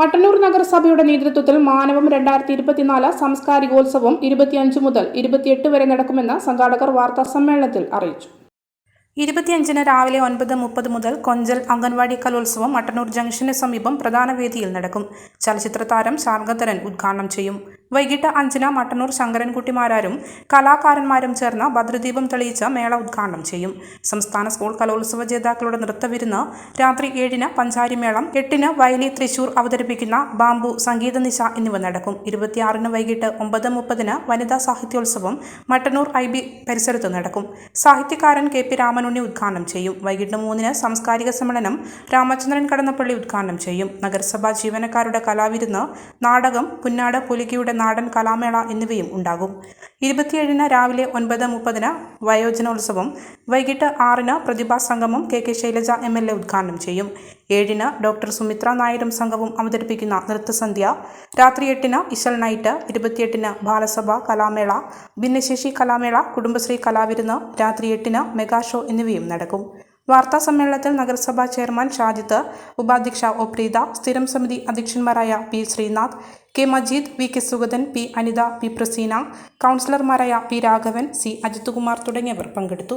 മട്ടന്നൂർ നഗരസഭയുടെ നേതൃത്വത്തിൽ മാനവം രണ്ടായിരത്തി ഇരുപത്തിനാല് സാംസ്കാരികോത്സവം ഇരുപത്തിയഞ്ച് മുതൽ ഇരുപത്തിയെട്ട് വരെ നടക്കുമെന്ന് സംഘാടകർ വാർത്താ സമ്മേളനത്തിൽ അറിയിച്ചു. ഇരുപത്തിയഞ്ചിന് രാവിലെ ഒൻപത് മുപ്പത് മുതൽ കൊഞ്ചൽ അംഗൻവാടി കലോത്സവം മട്ടന്നൂർ ജംഗ്ഷന് സമീപം പ്രധാന വേദിയിൽ നടക്കും. ചലച്ചിത്ര താരം ശാർഗധരൻ ഉദ്ഘാടനം ചെയ്യും. വൈകിട്ട് അഞ്ചിന് മട്ടന്നൂർ ശങ്കരൻകുട്ടിമാരാരും കലാകാരന്മാരും ചേർന്ന് ഭദ്രദീപം തെളിയിച്ച് മേള ഉദ്ഘാടനം ചെയ്യും. സംസ്ഥാന സ്കൂൾ കലോത്സവ ജേതാക്കളുടെ നൃത്തവിരുന്ന് രാത്രി ഏഴിന് പഞ്ചാരിമേളം എട്ടിന് വയലി തൃശൂർ അവതരിപ്പിക്കുന്ന ബാംബു സംഗീത നിശ എന്നിവ നടക്കും. ഇരുപത്തിയാറിന് വൈകിട്ട് ഒമ്പത് മുപ്പതിന് വനിതാ സാഹിത്യോത്സവം മട്ടന്നൂർ ഐ ബി പരിസരത്ത് നടക്കും. സാഹിത്യകാരൻ കെ പി രാമനുണ്ണി ഉദ്ഘാടനം ചെയ്യും. വൈകിട്ട് മൂന്നിന് സാംസ്കാരിക സമ്മേളനം രാമചന്ദ്രൻ കടന്നപ്പള്ളി ഉദ്ഘാടനം ചെയ്യും. നഗരസഭാ ജീവനക്കാരുടെ കലാവിരുന്ന് നാടകം പുന്നാട് പുലികിയുടെ നാടൻ കലാമേള എന്നിവയും ഉണ്ടാകും. ഇരുപത്തിയേഴിന് രാവിലെ ഒൻപത് മുപ്പതിന് വയോജനോത്സവം വൈകിട്ട് ആറിന് പ്രതിഭാ സംഗമം K K Shailaja M L A ഉദ്ഘാടനം ചെയ്യും. ഏഴിന് ഡോക്ടർ സുമിത്ര നായരും സംഘവും അവതരിപ്പിക്കുന്ന നൃത്തസന്ധ്യ രാത്രി എട്ടിന് ഇശൽ നൈറ്റ് ഇരുപത്തിയെട്ടിന് ബാലസഭ കലാമേള ഭിന്നശേഷി കലാമേള കുടുംബശ്രീ കലാവിരുന്ന് രാത്രി എട്ടിന് മെഗാ ഷോ എന്നിവയും നടക്കും. വാർത്താ സമ്മേളനത്തിൽ നഗരസഭാ ചെയർമാൻ ഷാജിത്ത് ഉപാധ്യക്ഷ ഒ പ്രീത സ്ഥിരം സമിതി അധ്യക്ഷന്മാരായ P Sreenath K Majeed V K Suguthan P Anitha P Praseena കൗൺസിലർമാരായ പി രാഘവൻ സി അജിത്കുമാർ തുടങ്ങിയവർ പങ്കെടുത്തു.